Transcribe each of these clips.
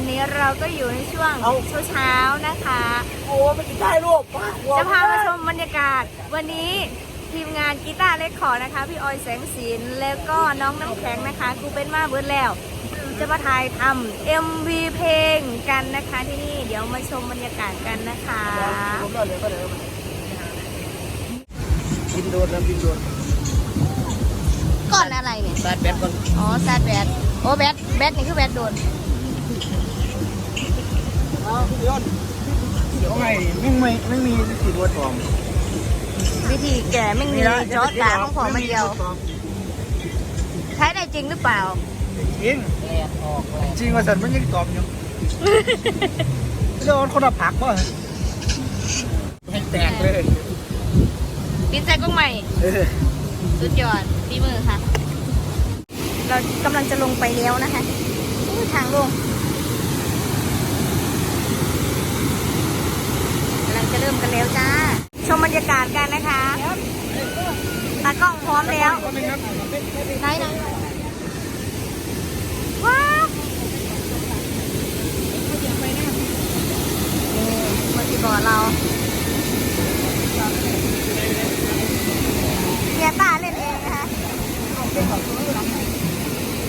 วันนี้เราก็อยู่ในช่วงเอาเช้าๆนะคะ โอ้มันจะได้รูปป้าจะพามาชมบรรยากาศ วันนี้ทีมงานกีตาร์เล็กขอนะคะ พี่ออยแสงสินแล้วก็น้องน้ำแข็งนะคะกูเป็นมาเบิร์ดแล้ว จะมาถ่ายทำ MV เพลงกันนะคะที่นี่เดี๋ยวมาชมบรรยากาศกันนะคะผมก็เลยก็เลยบินโดนแล้วบินโดนก่อนอะไรเนี่ยแบดแบดก่อนอ๋อแซดแบดโอ้แบดแบดนี่คือแบดโดน ไงไม่ไม่ไม่มีสีตัวทองวิธีแก่ไม่มีจอดตาของผมมาเดียว ใช้ได้จริงหรือเปล่า จริงจริงว่าสันมันยังตอบอยู่โดนคนละผักป่ะให้แตกเลยปินใจกุ้งใหม่เออสุดยอดฝีมือค่ะ เรากำลังจะลงไปแล้วนะคะอู้ทางลง กำลังจะเริ่มกันแล้วจ้า ชมบรรยากาศกันนะคะตากล้องพร้อมแล้วไหนไหนว้าวมาที่บ่อเราเมียตาเล่นเองนะคะ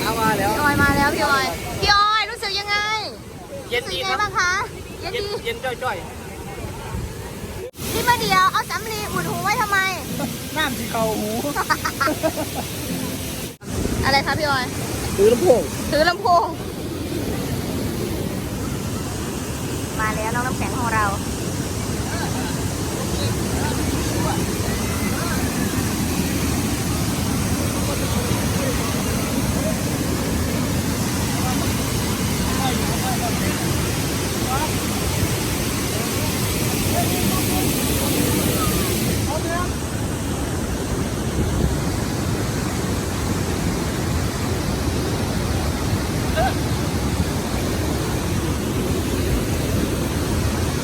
เอามาแล้วพี่ออยมาแล้วพี่ออย พี่ออยรู้สึกยังไง เย็นรู้สึกดียังคไงรับบ้างคะเย็นเย็นดีเย็นจ้อย พี่มาเดียวเอาสำลีอุดหูไว้ทำไมๆน้ำที่เข่าหู อะไรคะพี่ออยถือลำโพงถือลำโพง มาแล้วน้องน้ำแข็งของเรา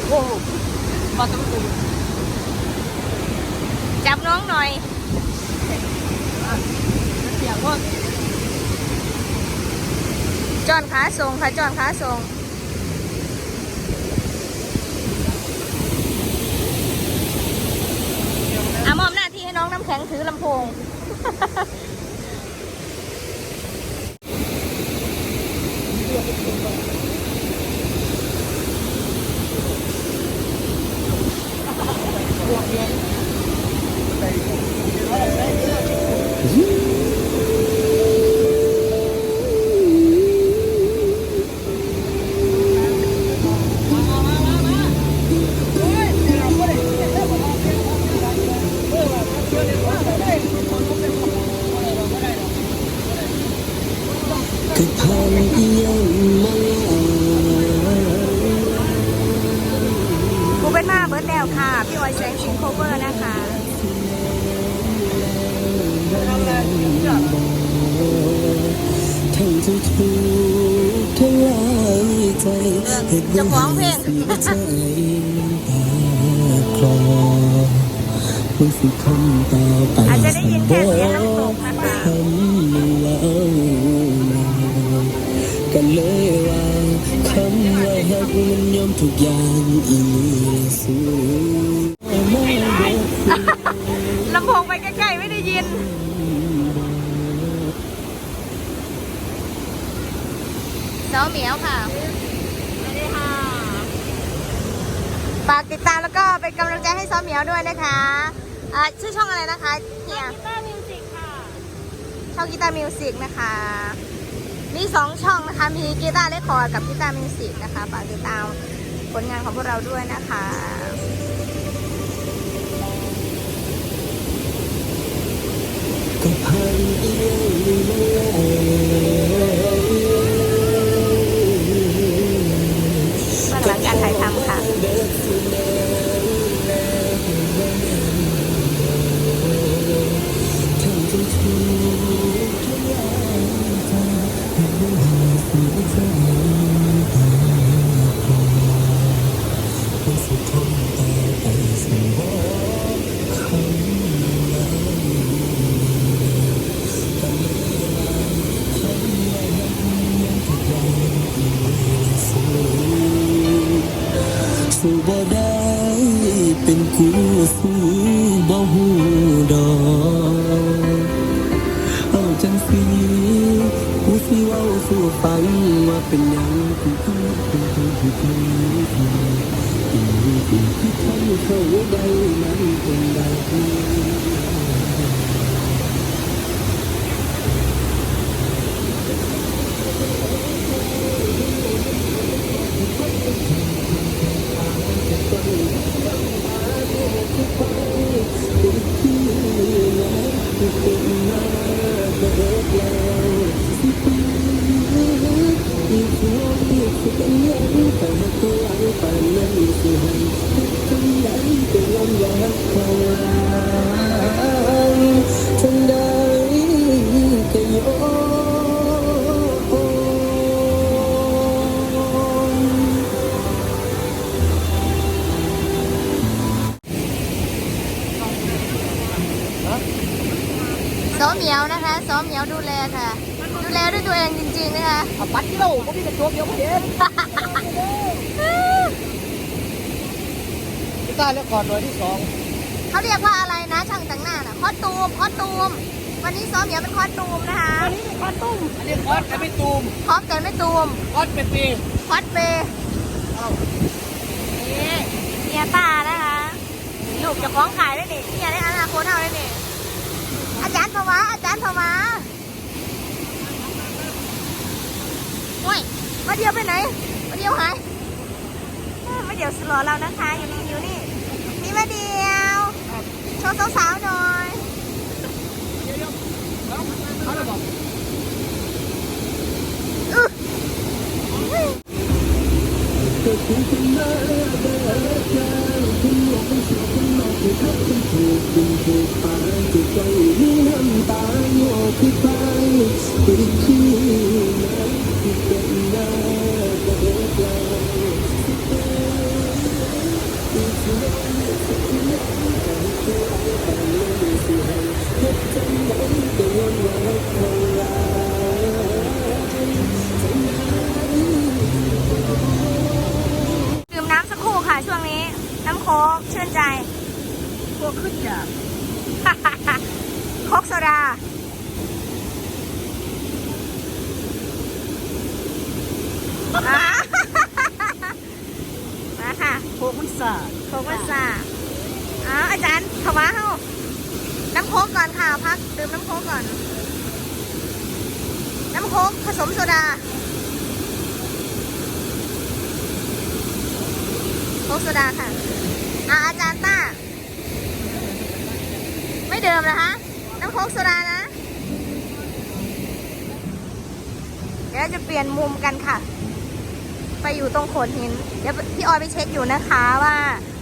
โอ้มาตั้งแต่ จับน้องหน่อย เสียงว่า จ อนขาส่งค่ะจอนขาส่งอามอบหน้าที่ให้น้องน้ำแข็งถือลำโพงคื กูเป็นมาเบิร์ดแล้วค่ะ พี่ออยแสงสิงโคเวอร์นะคะทั้งทุกทุกทั้งหลายใจเหตุเจ้าของเพลงสีใจคลอมันสิคำต่อไปอาจจะได้ยินแค่เสียงน้ำตกนะคะ เล่ามากันเลยว่าคำว่าฮักมันยอมทุกอย่างอีสูมาบอกลำโพงไปใกล้ๆไม่ได้ยินเสาเหมียวค่ะไม่ได้ค่ะฝากติดตามแล้วก็เป็นกำลังใจให้ซ้อมเหมียวด้วยนะคะอ่าชื่อช่องอะไรนะคะเฮียกีตาร์มิวสิกค่ะ ช่องกีตาร์มิวสิกนะคะ มีสองช่องนะคะ มีกีตาร์เลคคอร์ดกับกีตาร์มิวสิกนะคะฝากติดตามผลงานของพวกเราด้วยนะคะก็พันเอียงม สู้บ่ได้เป็นคู่สู้บ่หูดอกเอาจังสีกูสิเว้าสู่ฟังว่าเป็นหยังกูคือกูคือกูคือกูคือที่ทำเขาได้มันเป็นแบบนี้ อีกหัวอีกสิเป็นยังแต่มาตัวหลังป่านนั้นสิให้ทำได้เป็นลำยาเขาทำได้ก็ยอ มซ้อเหมียวนะคะซ้อเหมียวดูแลค่ะ แลด้วยตัวเองจริงๆนะคะเอาปัดกิโลก็มีแต่ตัวเดียวก็เห็นกีตาร์เลือกก่อนหน่วยที่สองเขาเรียกว่าอะไรนะช่างแต่งหน้าน่ะคอสตูมคอสตูม วันนี้ซ้อเหมียวเป็นคอสตูมนะคะอันนี้เป็นคอตุ้มอันนี้คอสแต่ไม่ตูมคอสแต่ไม่ตูมคอสเป็นปีคอสเปย์เอ้านี่เมียป้านะคะลูกจะคล้องขายได้นี่เมียได้อนาคตเท่าได้นี่อาจารย์ภาวะอาจารย์ภาวะ โอ้ยมาเดียวไปไหน มาเดียวหายมาเดียวสลอเรานะคะ อยู่นี่อยู่นี่นี่มาเดียวโชว์สาวๆหน่อยเออกเกิดขึ้นขึ้นมาได้ โค้กชื่นใจตัวขึ้นจากโคกโซดาอ่ามาค่ะโคกมันสาดโคกวัสาอ้าวอาจารย์ขวาเฮาน้ำโค้กก่อนค่ะ พักดื่มน้ำโค้กก่อน น้ำโค้กผสมโซดาโค้กโซดาค่ะ อ่าอาจารย์ต้า ไม่เดิมเหรอคะ น้ำโค้กโซดานะ เดี๋ยวเราจะเปลี่ยนมุมกันค่ะ ไปอยู่ตรงโขดหิน เดี๋ยวพี่ออยไปเช็คอยู่นะคะว่า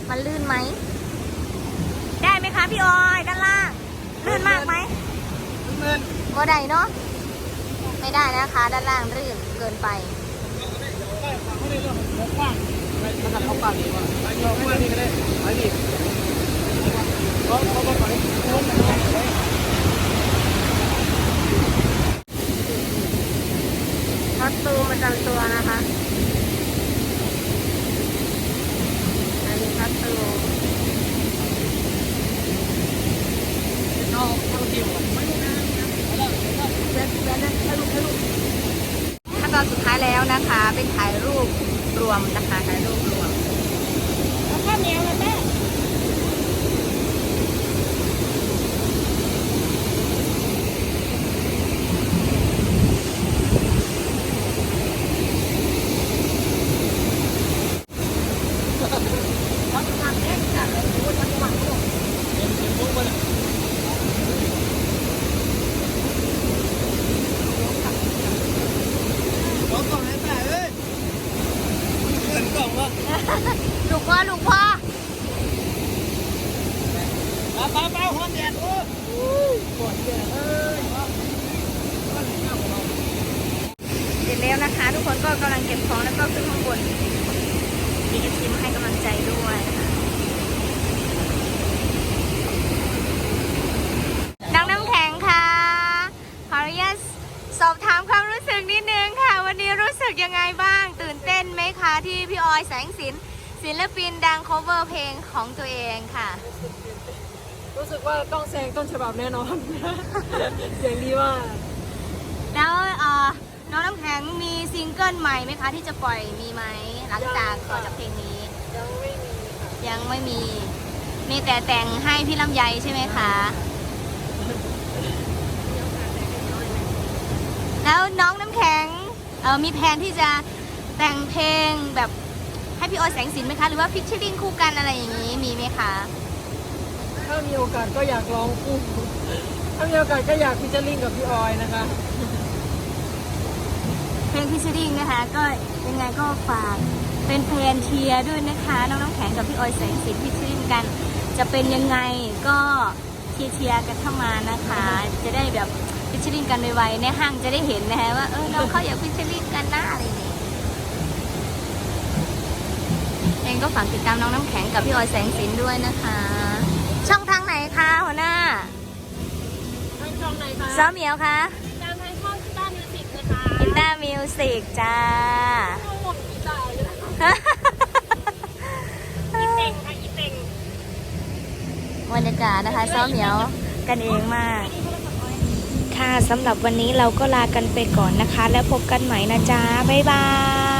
มันลื่นไหม ได้ไหมคะพี่ออยด้านล่าง ลื่นมากไหมเงินบ่ได้เนาะ ไม่ได้นะคะ ด้านล่างลื่นเกินไปไม่ได้เรื่องของกว้างไปขนาดเขาปากดีว่าไปยอมไม่ดีก็ได้ ไปดิเขาเขาบอกไปล้มคอสตูมประจำตัวนะคะ อันนี้คอสตูมเอาเอาทีมไม่รู้นะแล้วแล้วแล้วให้ลูกให้ลูกขั้นตอนสุดท้ายแล้วนะคะ เป็นถ่ายรูปรวมนะคะ ถ่ายรูปรวมแล้วข้าวเหนียวเลยแม่ กล่องไหนแม่เอ้ยเงินกล่องวะ ลูกพ่อลูกพ่อ ปลาปลาปลาหอมแดดโอ้ยปวดแดดเอ้ย เสร็จแล้วนะคะ ทุกคนก็กำลังเก็บของแล้วก็ขึ้นข้างบนมีเอฟซีมาให้กำลังใจด้วยนะคะน้องน้ำแข็งค่ะขออนุญาตสอบถามความรู้สึกนิดนึงค่ะ วันนี้รู้สึกยังไงบ้าง ตื่นเต้นไหมคะที่พี่ออยแสงสินศิลปินดัง cover เพลงของตัวเองค่ะ รู้สึกว่าต้องแซงต้นฉบับแน่นอนเสียงดีมากแล้วเอ่อ น้องน้ำแข็งมีซิงเกิลใหม่ไหมคะ ที่จะปล่อยมีไหมหลังจากต่อจากเพลงนี้ ยังไม่มีค่ะยังไม่มี มีแต่แต่งให้พี่ลำไยใช่ไหมคะ แล้วน้องน้ำแข็งเออมีแผนที่จะแต่งเพลงแบบให้พี่ออยแสงสินไหมคะ หรือว่าฟิชชอริงคู่กันอะไรอย่างนี้มีไหมคะถ้ามีโอกาสก็อยากร้องคู่ถ้ามีโอกาสก็อยากพิจาริงกับพี่ออยนะคะ เพลงฟิชเชอริงนะคะ ก็ยังไงก็ฝากเป็นเพลงเชียร์ด้วยนะคะ น้องน้ำแข็งกับพี่ออยแสงสินฟิชเชอริงกัน จะเป็นยังไงก็เชียร์เชียร์กันเข้ามานะคะ จะได้แบบฟิชเชอริงกันไวๆในห้างจะได้เห็นนะคะว่าเออน้องเขาอยากฟิชเชอริงกันนะอะไรอย่างนี้เองก็ฝากติดตามน้องน้ำแข็งกับพี่ออยแสงสินด้วยนะคะ ช่องทางไหนคะหัวหน้าทางช่องไหนคะซ้อมเหมียวคะ นะคะกินต้ามิวสิกจ้าช่องหมดกีตาร์เลยนะคะอีเต็งค่ะอีเต็งบรรยากาศนะคะซ้อมเหมียวกันเองมาก ค่ะสำหรับวันนี้เราก็ลากันไปก่อนนะคะ แล้วพบกันใหม่นะจ๊ะ บ๊ายบาย